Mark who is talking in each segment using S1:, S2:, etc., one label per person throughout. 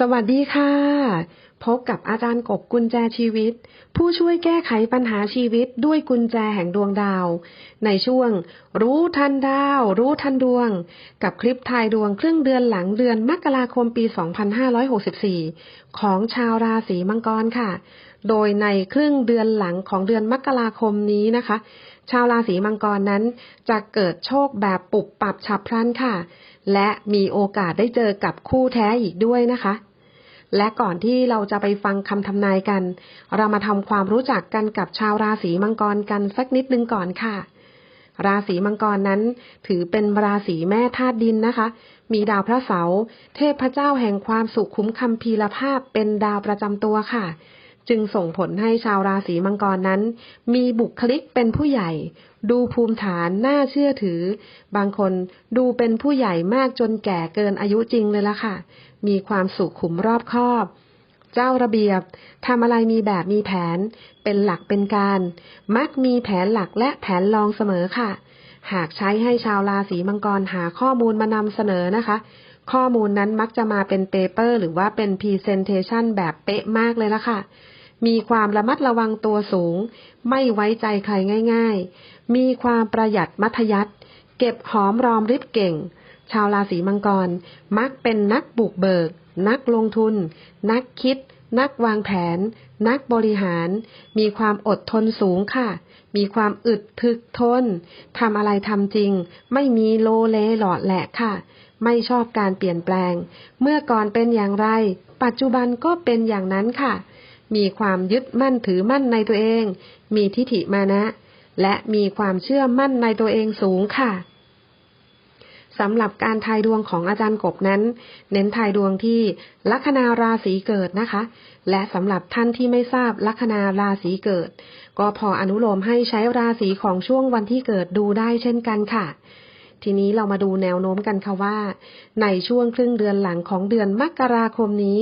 S1: สวัสดีค่ะ พบกับอาจารย์กบกุญแจชีวิต ผู้ช่วยแก้ไขปัญหาชีวิตด้วยกุญแจแห่งดวงดาว ในช่วง รู้ทันดาว รู้ทันดวง กับคลิปทายดวงครึ่งเดือนหลังเดือนมกราคมปี 2564 ของชาวราศีมังกรค่ะ โดยในครึ่งเดือนหลังของเดือนมกราคมนี้นะคะ ชาวราศีมังกรนั้นจะเกิดโชคแบบปุบปับฉับพลันค่ะ และมีโอกาสได้เจอกับคู่แท้อีกด้วยนะคะ และก่อนที่เราจะไปฟังคำทำนายกัน เรามาทำความรู้จักกันกับชาวราศีมังกรกันสักนิดนึงก่อนค่ะราศีมังกรนั้นถือเป็นราศีแม่ธาตุดินนะคะ มีดาวพระเสาร์เทพเจ้าแห่งความสุขคุ้มคำพีรภาพเป็นดาวประจำตัวค่ะ จึงส่งผลให้ชาวราศีมังกรนั้น มีบุคลิกเป็นผู้ใหญ่ ดูภูมิฐานน่าเชื่อถือ บางคนดูเป็นผู้ใหญ่มากจนแก่เกินอายุจริงเลยละค่ะ มีความสุขขุมรอบคอบเจ้าระเบียบ ทำอะไรมีแบบมีแผน เป็นหลักเป็นการ มักมีแผนหลักและแผนรองเสมอค่ะ หากใช้ให้ชาวราศีมังกรหาข้อมูลมานำเสนอนะคะ ข้อมูลนั้นมักจะมาเป็นเปเปอร์ หรือว่าเป็นพรีเซนเทชันแบบเป๊ะมากเลยละค่ะ มีความระมัดระวังตัวสูง ไม่ไว้ใจใครง่าย ๆ มีความประหยัดมัธยัติเก็บหอมรอมริบเก่ง ชาวราศีมังกร มักเป็นนักบุกเบิก นักลงทุน นักคิด นักวางแผน นักบริหาร มีความอดทนสูงค่ะ มีความอึดถึกทนทำอะไรทำจริง ไม่มีโลเลหลอดแหละค่ะ ไม่ชอบการเปลี่ยนแปลง เมื่อก่อนเป็นอย่างไร ปัจจุบันก็เป็นอย่างนั้นค่ะ มีความยึดมั่นถือมั่นในตัวเอง มีทิฏฐิมานะ และมีความเชื่อมั่นในตัวเองสูงค่ะสำหรับการทายดวงของอาจารย์กบนั้น เน้นทายดวงที่ลัคนาราศีเกิดนะคะ และสำหรับท่านที่ไม่ทราบลัคนาราศีเกิด ก็พออนุโลมให้ใช้ราศีของช่วงวันที่เกิดดูได้เช่นกันค่ะ ทีนี้เรามาดูแนวโน้มกันค่ะว่า ในช่วงครึ่งเดือนหลังของเดือนมกราคมนี้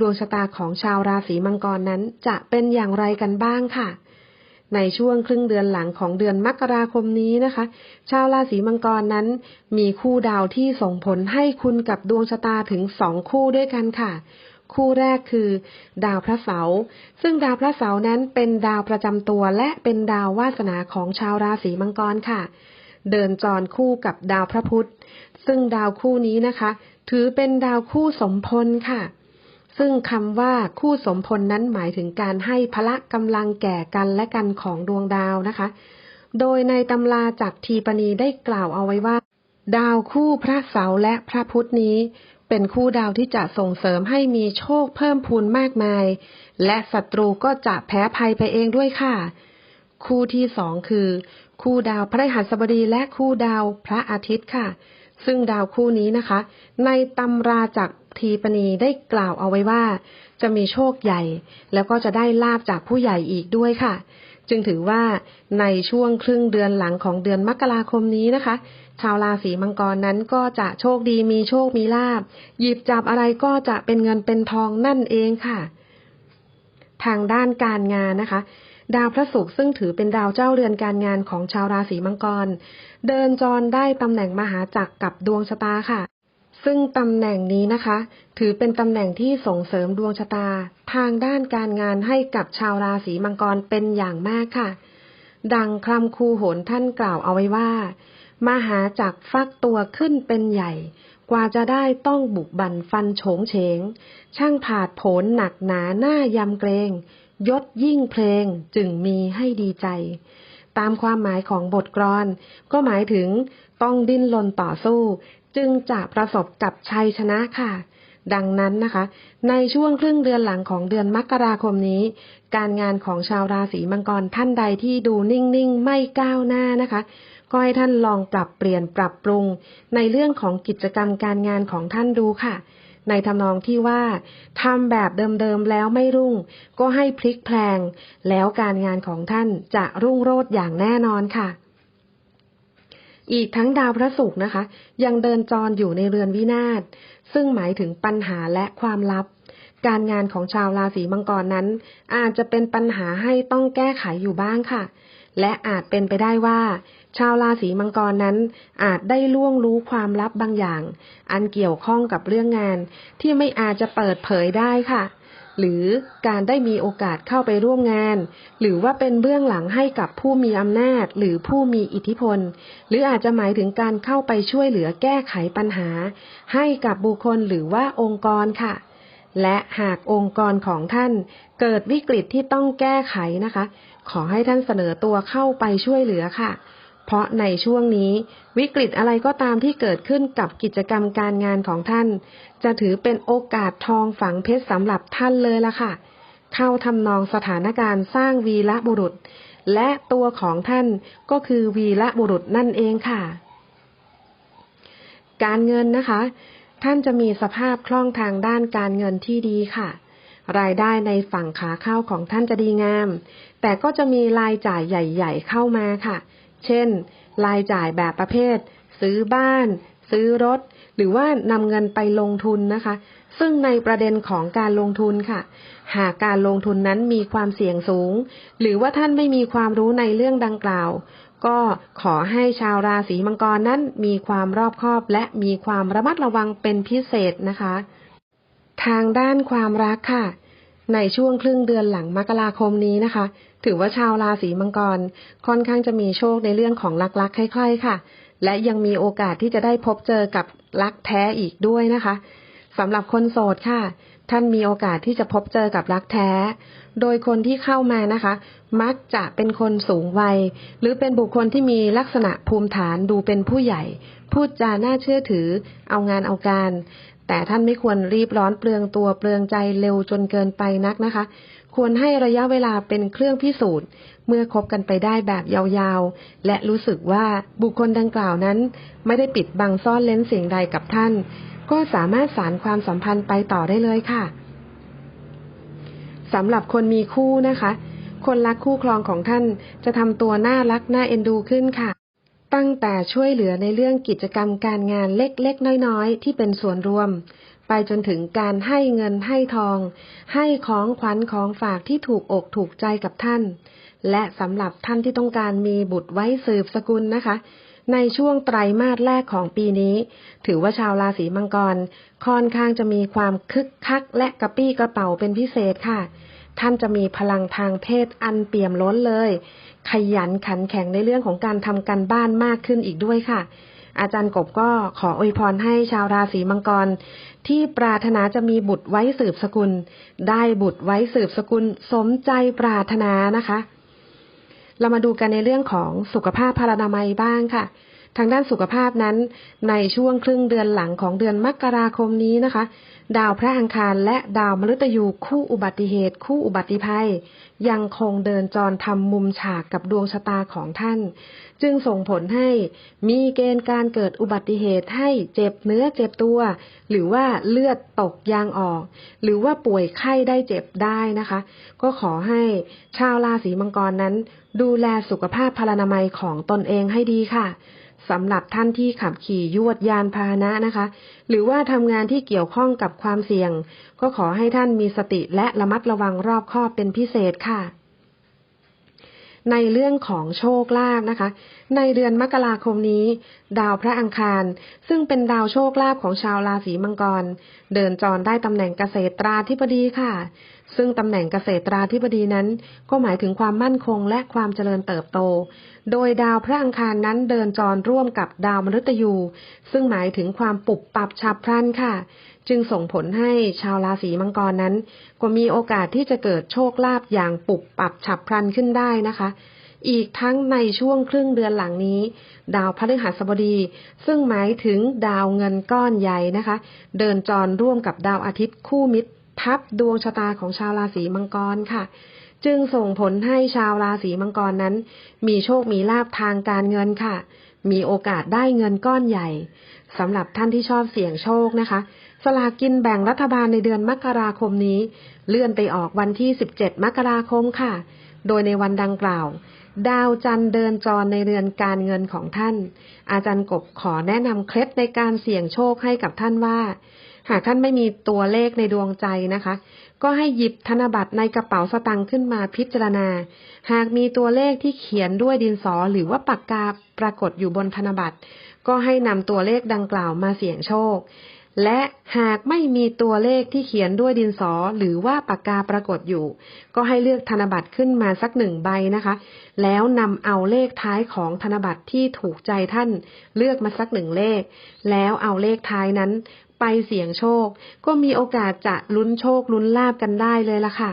S1: ดวงชะตาของชาวราศีมังกรนั้นจะเป็นอย่างไรกันบ้างค่ะ ในช่วงครึ่งเดือนหลังของเดือนมกราคมนี้นะคะ ชาวราศีมังกรนั้น มีคู่ดาวที่ส่งผลให้คุณกับดวงชะตาถึงสองคู่ด้วยกันค่ะคู่แรกคือ ดาวพระเสาร์ซึ่งดาวพระเสาร์นั้นเป็นดาวประจำตัวและเป็นดาววาสนาของชาวราศีมังกรค่ะ เดินจรคู่กับดาวพระพุธ ซึ่งดาวคู่นี้นะคะ ถือเป็นดาวคู่สมพลค่ะ ซึ่งคำว่าคู่สมพลนั้นหมายถึงการให้พละกำลังแก่กันและกันของดวงดาวนะคะ โดยในตำราจากทีปณีได้กล่าวเอาไว้ว่า ดาวคู่พระเสาร์และพระพุธนี้เป็นคู่ดาวที่จะส่งเสริมให้มีโชคเพิ่มพูนมากมาย และศัตรูก็จะแพ้ภัยไปเองด้วยค่ะ คู่ที่สองคือ คู่ดาวพระหัสบดีและคู่ดาวพระอาทิตย์ค่ะ ซึ่งดาวคู่นี้นะคะ ในตำราจากทีปณีได้กล่าวเอาไว้ว่า จะมีโชคใหญ่ แล้วก็จะได้ลาบจากผู้ใหญ่อีกด้วยค่ะ จึงถือว่าในช่วงครึ่งเดือนหลังของเดือนมกราคมนี้นะคะ ชาวราศีมังกรนั้นก็จะโชคดีมีโชคมีลาบหยิบจับอะไรก็จะเป็นเงินเป็นทองนั่นเองค่ะ ทางด้านการงานนะคะ ดาวพระศุกร์ซึ่งถือเป็นดาวเจ้าเรือนการงานของชาวราศีมังกร เดินจรได้ตำแหน่งมหาจักรกับดวงชะตาค่ะ ซึ่งตำแหน่งนี้นะคะ ถือเป็นตำแหน่งที่ส่งเสริมดวงชะตา ทางด้านการงานให้กับชาวราศีมังกรเป็นอย่างมากค่ะ ดังคำคูโหนท่านกล่าวเอาไว้ว่า มหาจักรฟักตัวขึ้นเป็นใหญ่ กว่าจะได้ต้องบุกบั่นฟันโฉงเฉง ช่างผาดโผนหนักหนาหน้ายำเกรง ยศยิ่งเพลงจึงมีให้ดีใจ ตามความหมายของบทกลอน ก็หมายถึงต้องดิ้นรนต่อสู้ จึงจะประสบกับชัยชนะค่ะ ดังนั้นนะคะ ในช่วงครึ่งเดือนหลังของเดือนมกราคมนี้ การงานของชาวราศีมังกรท่านใดที่ดูนิ่งๆ ไม่ก้าวหน้านะคะก็ให้ท่านลองปรับเปลี่ยนปรับปรุง ในเรื่องของกิจกรรมการงานของท่านดูค่ะ ในทำนองที่ว่าทำแบบเดิมๆแล้วไม่รุ่ง ก็ให้พลิกแพลง แล้วการงานของท่านจะรุ่งโรจน์อย่างแน่นอนค่ะ อีกทั้งดาวพระศุกร์นะคะ ยังเดินจรอยู่ในเรือนวินาศซึ่งหมายถึงปัญหาและความลับ การงานของชาวราศีมังกรนั้น อาจจะเป็นปัญหาให้ต้องแก้ไขอยู่บ้างค่ะ และอาจเป็นไปได้ว่า ชาวราศีมังกรนั้น อาจได้ล่วงรู้ความลับบางอย่าง อันเกี่ยวข้องกับเรื่องงาน ที่ไม่อาจจะเปิดเผยได้ค่ะ หรือการได้มีโอกาสเข้าไปร่วมงาน หรือว่าเป็นเบื้องหลังให้กับผู้มีอำนาจ หรือผู้มีอิทธิพล หรืออาจจะหมายถึงการเข้าไปช่วยเหลือแก้ไขปัญหา ให้กับบุคคลหรือว่าองค์กรค่ะและหากองค์กรของท่านเกิดวิกฤตที่ต้องแก้ไขนะคะขอให้ท่านเสนอตัวเข้าไปช่วยเหลือค่ะ เพราะในช่วงนี้วิกฤตอะไรก็ตามที่เกิดขึ้นกับกิจกรรมการงานของท่าน จะถือเป็นโอกาสทองฝังเพชรสำหรับท่านเลยละค่ะ เข้าทำนองสถานการณ์สร้างวีระบุรุษ และตัวของท่านก็คือวีระบุรุษนั่นเองค่ะ การเงินนะคะ ท่านจะมีสภาพคล่องทางด้านการเงินที่ดีค่ะ รายได้ในฝั่งขาเข้าของท่านจะดีงาม แต่ก็จะมีรายจ่ายใหญ่ ๆ เข้ามาค่ะ เช่น รายจ่ายแบบประเภท ซื้อบ้าน ซื้อรถ หรือว่านำเงินไปลงทุนนะคะ ซึ่งในประเด็นของการลงทุนค่ะ หากการลงทุนนั้นมีความเสี่ยงสูง หรือว่าท่านไม่มีความรู้ในเรื่องดังกล่าวก็ขอให้ชาวราศีมังกรนั้นมีความรอบคอบและมีความระมัดระวังเป็นพิเศษนะคะ ทางด้านความรักค่ะ ในช่วงครึ่งเดือนหลังมกราคมนี้นะคะ ถือว่าชาวราศีมังกรค่อนข้างจะมีโชคในเรื่องของรักๆใคร่ๆค่ะ และยังมีโอกาสที่จะได้พบเจอกับรักแท้อีกด้วยนะคะสำหรับคนโสดค่ะ ท่านมีโอกาสที่จะพบเจอกับรักแท้ โดยคนที่เข้ามานะคะ มักจะเป็นคนสูงวัย หรือเป็นบุคคลที่มีลักษณะภูมิฐานดูเป็นผู้ใหญ่ พูดจาน่าเชื่อถือ เอางานเอาการ แต่ท่านไม่ควรรีบร้อนเปลืองตัวเปลืองใจเร็วจนเกินไปนักนะคะ ควรให้ระยะเวลาเป็นเครื่องพิสูจน์ เมื่อคบกันไปได้แบบยาวๆ และรู้สึกว่าบุคคลดังกล่าวนั้น ไม่ได้ปิดบังซ่อนเล้นสิ่งใดกับท่าน ก็สามารถสารความสัมพันธ์ไปต่อได้เลยค่ะสำหรับคนมีคู่นะคะ คนรักคู่ครองของท่านจะทำตัวน่ารักน่าเอ็นดูขึ้นค่ะ ตั้งแต่ช่วยเหลือในเรื่องกิจกรรมการงานเล็กๆ น้อยๆ ที่เป็นส่วนรวม ไปจนถึงการให้เงินให้ทอง ให้ของขวัญของฝากที่ถูกอกถูกใจกับท่าน และสำหรับท่านที่ต้องการมีบุตรไว้สืบสกุลนะคะ ในช่วงไตรมาสแรกของปีนี้ ถือว่าชาวราศีมังกร ค่อนข้างจะมีความคึกคักและกระปี้กระเป๋าเป็นพิเศษค่ะ ท่านจะมีพลังทางเพศอันเปี่ยมล้นเลย ขยันขันแข็งในเรื่องของการทำการบ้านมากขึ้นอีกด้วยค่ะ อาจารย์กบก็ขออวยพรให้ชาวราศีมังกร ที่ปรารถนาจะมีบุตรไว้สืบสกุล ได้บุตรไว้สืบสกุล สมใจปรารถนานะคะ เรามาดูกันในเรื่องของสุขภาพพลานามัยบ้างค่ะ ทางด้านสุขภาพนั้น ในช่วงครึ่งเดือนหลังของเดือนมกราคมนี้นะคะ ดาวพระอังคารและดาวมฤตยูคู่อุบัติเหตุ คู่อุบัติภัย ยังคงเดินจรทำมุมฉากกับดวงชะตาของท่าน จึงส่งผลให้มีเกณฑ์การเกิดอุบัติเหตุให้เจ็บเนื้อเจ็บตัว หรือว่าเลือดตกยางออก หรือว่าป่วยไข้ได้เจ็บได้นะคะ ก็ขอให้ชาวราศีมังกรนั้น ดูแลสุขภาพพลานามัยของตนเองให้ดีค่ะ สำหรับท่านที่ขับขี่ยวดยานพาหนะนะคะ หรือว่าทำงานที่เกี่ยวข้องกับความเสี่ยง ก็ขอให้ท่านมีสติและระมัดระวังรอบคอบเป็นพิเศษค่ะ ในเรื่องของโชคลาภนะคะ ในเดือนมกราคมนี้ ดาวพระอังคาร ซึ่งเป็นดาวโชคลาภของชาวราศีมังกร เดินจรได้ตำแหน่งเกษตราธิบดีค่ะ ซึ่งตำแหน่งเกษตราธิบดีนั้น ก็หมายถึงความมั่นคงและความเจริญเติบโต โดยดาวพระอังคารนั้นเดินจรร่วมกับดาวมฤตยู ซึ่งหมายถึงความปุบปับฉับพลันค่ะ จึงส่งผลให้ชาวราศีมังกรนั้น ก็มีโอกาสที่จะเกิดโชคลาภอย่างปุบปับฉับพลันขึ้นได้นะคะอีกทั้งในช่วงครึ่งเดือนหลังนี้ ดาวพฤหัสบดี ซึ่งหมายถึงดาวเงินก้อนใหญ่นะคะ เดินจรร่วมกับดาวอาทิตย์คู่มิตร ทับดวงชะตาของชาวราศีมังกรค่ะ จึงส่งผลให้ชาวราศีมังกรนั้น มีโชคมีลาภทางการเงินค่ะ มีโอกาสได้เงินก้อนใหญ่สำหรับท่านที่ชอบเสี่ยงโชคนะคะ สลากกินแบ่งรัฐบาลในเดือนมกราคมนี้ เลื่อนไปออกวันที่ 17 มกราคมค่ะ โดยในวันดังกล่าว ดาวจันเดินจรในเรือนการเงินของท่าน อาจารย์กบขอแนะนำเคล็ดในการเสี่ยงโชคให้กับท่านว่า หากท่านไม่มีตัวเลขในดวงใจนะคะ ก็ให้หยิบธนบัตรในกระเป๋าสตางค์ขึ้นมาพิจารณา หากมีตัวเลขที่เขียนด้วยดินสอหรือว่าปากกาปรากฏอยู่บนธนบัตร ก็ให้นำตัวเลขดังกล่าวมาเสี่ยงโชค และหากไม่มีตัวเลขที่เขียนด้วยดินสอหรือว่าปากกาปรากฏอยู่ ก็ให้เลือกธนบัตรขึ้นมาสักหนึ่งใบนะคะ แล้วนำเอาเลขท้ายของธนบัตรที่ถูกใจท่าน เลือกมาสักหนึ่งเลข แล้วเอาเลขท้ายนั้น ไปเสี่ยงโชค ก็มีโอกาสจะลุ้นโชคลุ้นลาบกันได้เลยล่ะค่ะ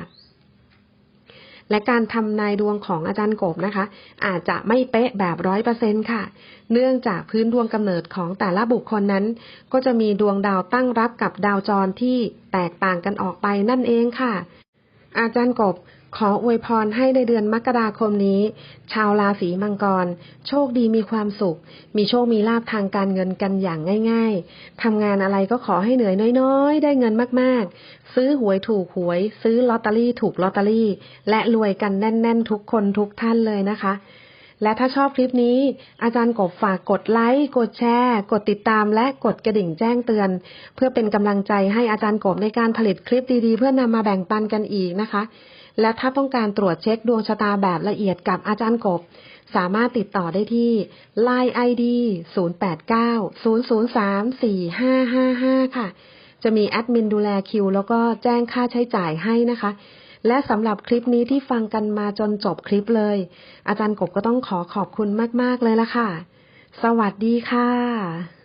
S1: และการทำนายดวงของอาจารย์กบนะคะ อาจจะไม่เป๊ะแบบร้อยเปอร์เซ็นค่ะ เนื่องจากพื้นดวงกำเนิดของแต่ละบุคคลนั้น ก็จะมีดวงดาวตั้งรับกับดาวจรที่แตกต่างกันออกไปนั่นเองค่ะ อาจารย์กบ ขออวยพรให้ในเดือนมกราคมนี้ ชาวราศีมังกร โชคดีมีความสุข มีโชคมีลาภทางการเงินกันอย่างง่าย ๆทำงานอะไรก็ขอให้เหนื่อยน้อยๆ ได้เงินมากๆ ซื้อหวยถูกหวย ซื้อลอตเตอรี่ถูกลอตเตอรี่ และรวยกันแน่น ๆ ทุกคนทุกท่านเลยนะคะ และถ้าชอบคลิปนี้ อาจารย์กบฝากกดไลค์ กดแชร์ กดติดตามและกดกระดิ่งแจ้งเตือน เพื่อเป็นกำลังใจให้อาจารย์กบในการผลิตคลิปดีๆ เพื่อนำมาแบ่งปันกันอีกนะคะ และถ้าต้องการตรวจเช็คดวงชะตาแบบละเอียดกับอาจารย์กบ สามารถติดต่อได้ที่ Line ID 0890034555 ค่ะ จะมีแอดมินดูแลคิว แล้วก็แจ้งค่าใช้จ่ายให้นะคะ และสำหรับคลิปนี้ที่ฟังกันมาจนจบคลิปเลย อาจารย์กบก็ต้องขอขอบคุณมาก ๆ เลยละค่ะ สวัสดีค่ะ